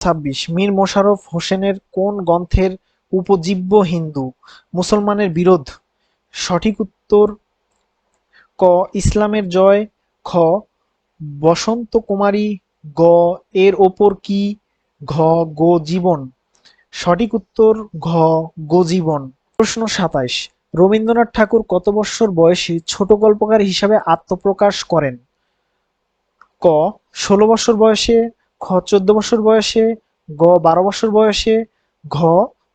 ছাব্বিশ। মীর মোশাররফ হোসেনের কোন গ্রন্থের উপজীব্য হিন্দু? মুসলমানের বিরোধ। সঠিক উত্তর ক, ইসলামের জয়। খ, বসন্ত কুমারী গ, এর ওপর কি ঘ, গো জীবন? সঠিক উত্তর ঘ, গো জীবন। প্রশ্ন সাতাইশ। রবীন্দ্রনাথ ঠাকুর কত বৎসর বয়সে ছোট গল্পকার হিসাবে আত্মপ্রকাশ করেন? ক, ষোলো বছর বয়সে খ চোদ্দ বছর বয়সে, গ বারো বছর বয়সে, ঘ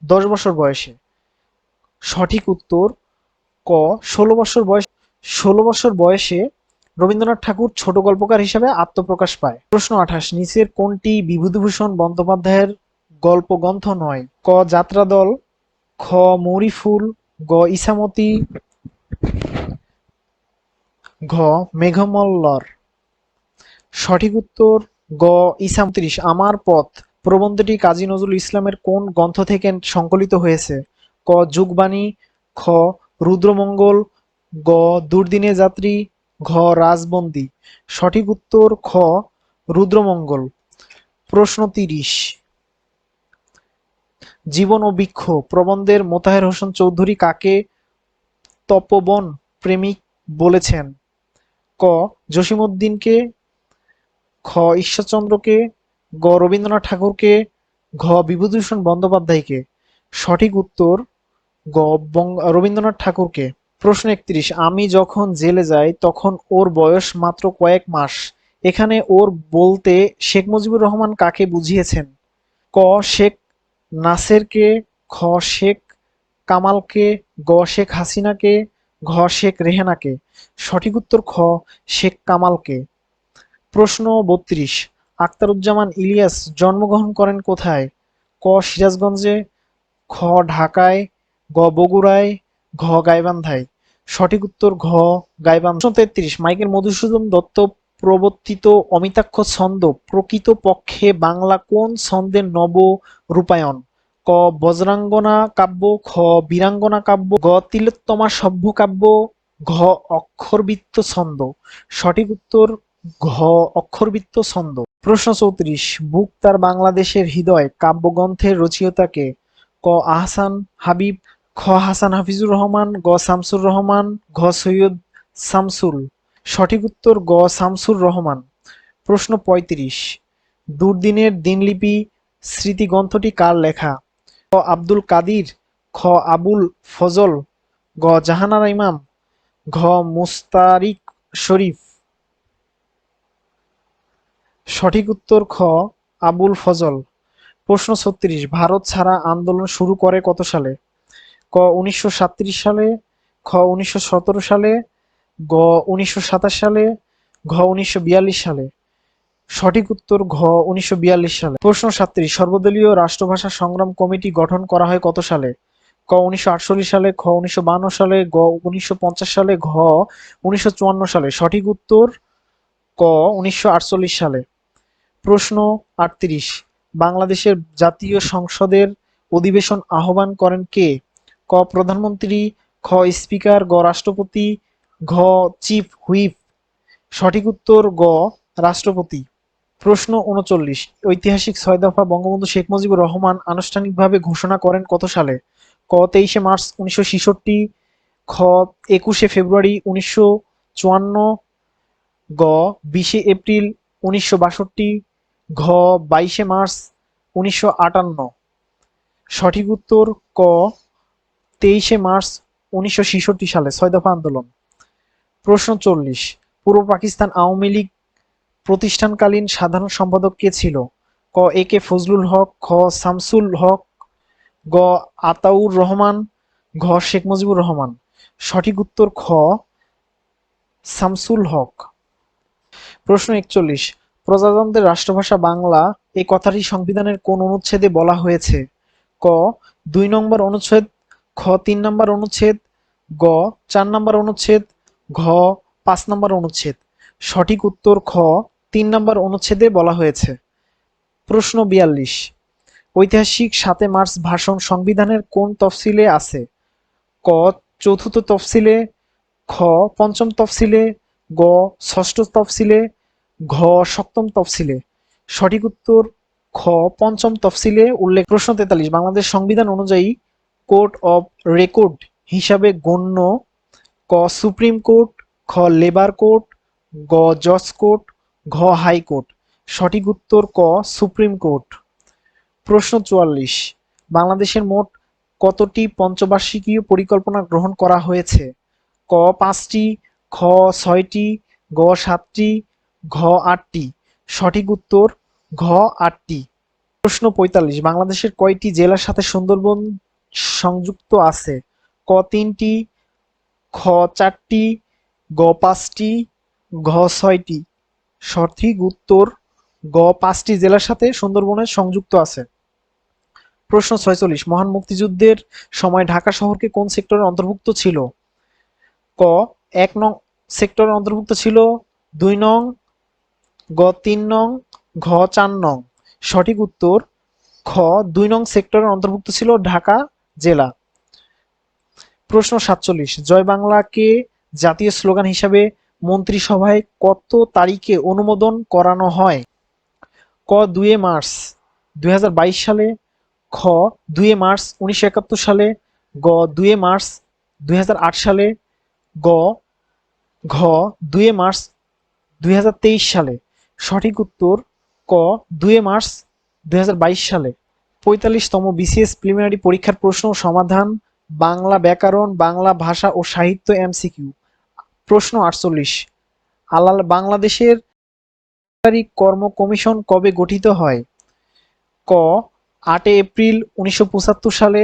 দশ বছর বয়সে। সঠিক উত্তর, ক ষোলো বছর বয়স, ষোলো বছর বয়সে রবীন্দ্রনাথ ঠাকুর ছোট গল্পকার হিসাবে আত্মপ্রকাশ পায়। প্রশ্ন আঠাশ, নিচের কোনটি বিভূতিভূষণ বন্দ্যোপাধ্যায়ের গল্প গ্রন্থ নয়? ক যাত্রা দল, খ মৌরি ফুল, গ ইসামতি ঘ মেঘমল্লর। সঠিক উত্তর গ ইসামত্রিশ আমার পথ। প্রবন্ধটি কাজী নজরুল ইসলামের কোন গ্রন্থ থেকে সংকলিত হয়েছে? ক, যুগবাণী। খ, রুদ্রমঙ্গল। গ, দুর্দিনে যাত্রী। ঘ, রাজবন্দী। সঠিক উত্তর, খ, রুদ্রমঙ্গল। প্রশ্ন তিরিশ। জীবন ও বৃক্ষ। প্রবন্ধের মোতাহের হোসেন চৌধুরী কাকে তপবন প্রেমিক বলেছেন? ক, জসিমউদ্দিনকে খ, ঈশ্বরচন্দ্রকে, গ, রবীন্দ্রনাথ ঠাকুরকে, ঘ, বিভূতিভূষণ বন্দ্যোপাধ্যায়কে। সঠিক উত্তর, গ রবীন্দ্রনাথ ঠাকুরকে। প্রশ্ন একত্রিশ, আমি যখন জেলে যাই, তখন ওর বয়স মাত্র কয়েক মাস। এখানে ওর বলতে শেখ মুজিবুর রহমান কাকে বুঝিয়েছেন? ক, শেখ নাসেরকে খ শেখ কামালকে, গ, শেখ হাসিনাকে, ঘ, শেখ রেহানাকে। সঠিক উত্তর, খ, শেখ কামালকে। প্রশ্ন বত্রিশ। আখতারুজ্জামান ইলিয়াস জন্মগ্রহণ করেন কোথায়? ক. সিরাজগঞ্জে, খ. ঢাকায়, গ. বগুড়ায়, ঘ. গাইবান্ধায়। সঠিক উত্তর ঘ. প্রশ্ন তেত্রিশ। মাইকেল মধুসূদন দত্ত প্রবর্তিত অমিতাক্ষ ছন্দ প্রকৃত পক্ষে বাংলা কোন ছন্দের নব রূপায়ণ? ক. বজ্রাঙ্গনা কাব্য, খ. বীরাঙ্গনা কাব্য গ তিলোত্তমা সভ্য কাব্য, ঘ. অক্ষরবৃত্ত ছন্দ। সঠিক উত্তর ঘ, অক্ষরবৃত্ত ছন্দ। প্রশ্ন চৌত্রিশ, বুক তার বাংলাদেশের হৃদয়, কাব্যগ্রন্থের রচয়িতাকে ক, আহসান হাবিব, খ, হাসান হাফিজুর রহমান, গ, শামসুর রহমান, ঘ, সৈয়দ শামসুল। সঠিক উত্তর, গ, শামসুর রহমান। প্রশ্ন পঁয়ত্রিশ, দুর্দিনের দিনলিপি স্মৃতিগ্রন্থটি কার লেখা? ক, আব্দুল কাদির, খ, আবুল ফজল, গ, জাহানারা ইমাম, ঘ, মুস্তারিক শরীফ। সঠিক উত্তর খ, আবুল ফজল। প্রশ্ন ছত্রিশ, ভারত ছাড়া আন্দোলন শুরু করে কত সালে? ক, উনিশশো সালে, খ, উনিশশো সতেরো সালে, গ, উনিশশো সাতাশ সালে, ঘ, উনিশশো সালে। সঠিক উত্তর ঘ, উনিশশো বিয়াল্লিশ সালে। প্রশ্ন সাতত্রিশ, সর্বদলীয় রাষ্ট্রভাষা সংগ্রাম কমিটি গঠন করা হয় কত সালে? ক, উনিশশো আটচল্লিশ সালে, খ, উনিশশো সালে, গ, উনিশশো পঞ্চাশ সালে, ঘ, উনিশশো চুয়ান্ন সালে। সঠিক উত্তর ক, উনিশশো আটচল্লিশ সালে। প্রশ্ন আটত্রিশ। বাংলাদেশের জাতীয় সংসদের অধিবেশন আহ্বান করেন কে? ক, প্রধানমন্ত্রী, খ, স্পিকার, গ, রাষ্ট্রপতি, ঘ, চিফ হুইপ। সঠিক উত্তর গ, রাষ্ট্রপতি। প্রশ্ন উনচল্লিশ। ঐতিহাসিক ছয় দফা বঙ্গবন্ধু শেখ মুজিবুর রহমান আনুষ্ঠানিকভাবে ঘোষণা করেন কত সালে? ক, তেইশে মার্চ উনিশশো খ, একুশে ফেব্রুয়ারি উনিশশো চুয়ান্ন। গ, বিশে এপ্রিল উনিশশো বাষট্টি। ঘ, বাইশে মার্চ উনিশশো আটান্ন। সঠিক উত্তর ক, তেইশে মার্চ উনিশশো সালে, ছয় দফা আন্দোলন। প্রশ্ন চল্লিশ, পূর্ব পাকিস্তান আওয়ামী লীগ প্রতিষ্ঠানকালীন সাধারণ সম্পাদক কে ছিল? ক, এ কে ফজলুল হক, খ, শামসুল হক, গ, আতাউর রহমান, ঘ, শেখ মুজিবুর রহমান। সঠিক উত্তর খ, শামসুল হক। প্রশ্ন একচল্লিশ প্রজাতন্ত্রের রাষ্ট্রভাষা বাংলা এই কথাটি সংবিধানের কোন অনুচ্ছেদে বলা হয়েছে। ক, দুই নম্বর অনুচ্ছেদ, খ, তিন নম্বর অনুচ্ছেদ, গ, চার নম্বর অনুচ্ছেদ, ঘ, পাঁচ নম্বর অনুচ্ছেদ। সঠিক উত্তর খ, তিন নম্বর অনুচ্ছেদে বলা হয়েছে। প্রশ্ন বিয়াল্লিশ। ঐতিহাসিক সাতে মার্চ ভাষণ সংবিধানের কোন তফসিলে আছে? ক, চতুর্থ তফসিলে, খ, পঞ্চম তফসিলে, গ, ষষ্ঠ তফসিলে ঘ, সপ্তম তফসিলে। সঠিক উত্তর, খ, পঞ্চম তফসিলে উল্লেখ, প্রশ্ন তেতাল্লিশ, বাংলাদেশ সংবিধান অনুযায়ী কোর্ট অফ রেকর্ড হিসাবে গণ্য ক, সুপ্রিম কোর্ট, খ, লেবার কোর্ট, গ, জজ কোর্ট, ঘ হাইকোর্ট সঠিক উত্তর, ক, সুপ্রিম কোর্ট। প্রশ্ন চুয়াল্লিশ, বাংলাদেশের মোট কতটি পঞ্চবার্ষিকীয় পরিকল্পনা গ্রহণ করা হয়েছে? ক, পাঁচটি, খ, ছয়টি, গ, সাতটি ঘ আটটি। সঠিক উত্তর, ঘ আটটি। প্রশ্ন পঁয়তাল্লিশ, বাংলাদেশের কয়টি জেলার সাথে সুন্দরবন সংযুক্ত আছে? ক তিনটি, খ চারটি, গ পাঁচটি, ঘ ছয়টি। সঠিক উত্তর, গ পাঁচটি জেলার সাথে সুন্দরবনের সংযুক্ত আছে। প্রশ্ন ছয়চল্লিশ, মহান মুক্তিযুদ্ধের সময় ঢাকা শহরকে কোন সেক্টরের অন্তর্ভুক্ত ছিল? ক, এক নং সেক্টরের অন্তর্ভুক্ত ছিল, দুই নং গ তিন নং, ঘ চার নং। সঠিক উত্তর, খ দুই নং সেক্টরের অন্তর্ভুক্ত ছিল ঢাকা জেলা। প্রশ্ন সাতচল্লিশ, জয় বাংলাকে জাতীয় স্লোগান হিসাবে মন্ত্রিসভায় কত তারিখে অনুমোদন করানো হয়? ক দুয়ে মার্চ দুই হাজার বাইশ সালে, খ দুয়ে মার্চ উনিশশো একাত্তর সালে, গ দুয়ে মার্চ দুই হাজার আট সালে, গ, ঘ দুয়ে মার্চ দুই হাজার তেইশ সালে। সঠিক উত্তর ক দুয়ে মার্চ দুই হাজার বাইশ সালে। পঁয়তাল্লিশতম বিসিএস প্রিলিমিনারি পরীক্ষার প্রশ্ন সমাধান, বাংলা ব্যাকরণ, বাংলা ভাষা ও সাহিত্য এমসিকিউ। প্রশ্ন আটচল্লিশ। আলাল বাংলাদেশের কর্ম কমিশন কবে গঠিত হয়? ক আটে এপ্রিল উনিশশো পঁচাত্তর সালে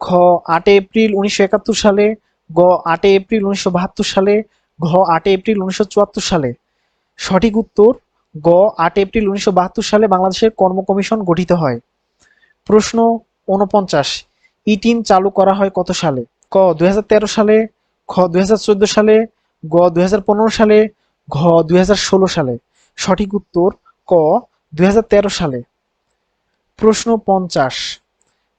খ আটে এপ্রিল উনিশশো একাত্তর সালে, গ আটে এপ্রিল উনিশশো বাহাত্তর সালে, ঘ আটে এপ্রিল উনিশশো চুয়াত্তর সালে। সঠিক উত্তর গ, আট এপ্রিল উনিশশো বাহাত্তর সালে বাংলাদেশের কর্ম কমিশন গঠিত হয়। প্রশ্ন উনপঞ্চাশ ইটিন চালু করা হয় কত সালে? ক, দুই হাজার তেরো সালে, খ, দুই সালে, গ, দুই হাজার পনেরো সালে, ঘ, দুই হাজার ষোলো সালে। সঠিক উত্তর, ক, দুই হাজার তেরো সালে। প্রশ্ন পঞ্চাশ,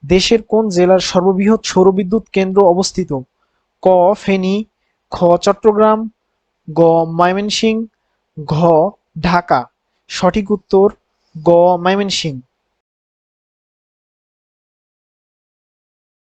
দেশের কোন জেলার সর্ববৃহৎ সৌরবিদ্যুৎ কেন্দ্র অবস্থিত? ক, ফেনী, খ, চট্টগ্রাম, গ, ময়মনসিংহ, ঘ ঢাকা। সঠিক উত্তর গ ময়মনসিংহ।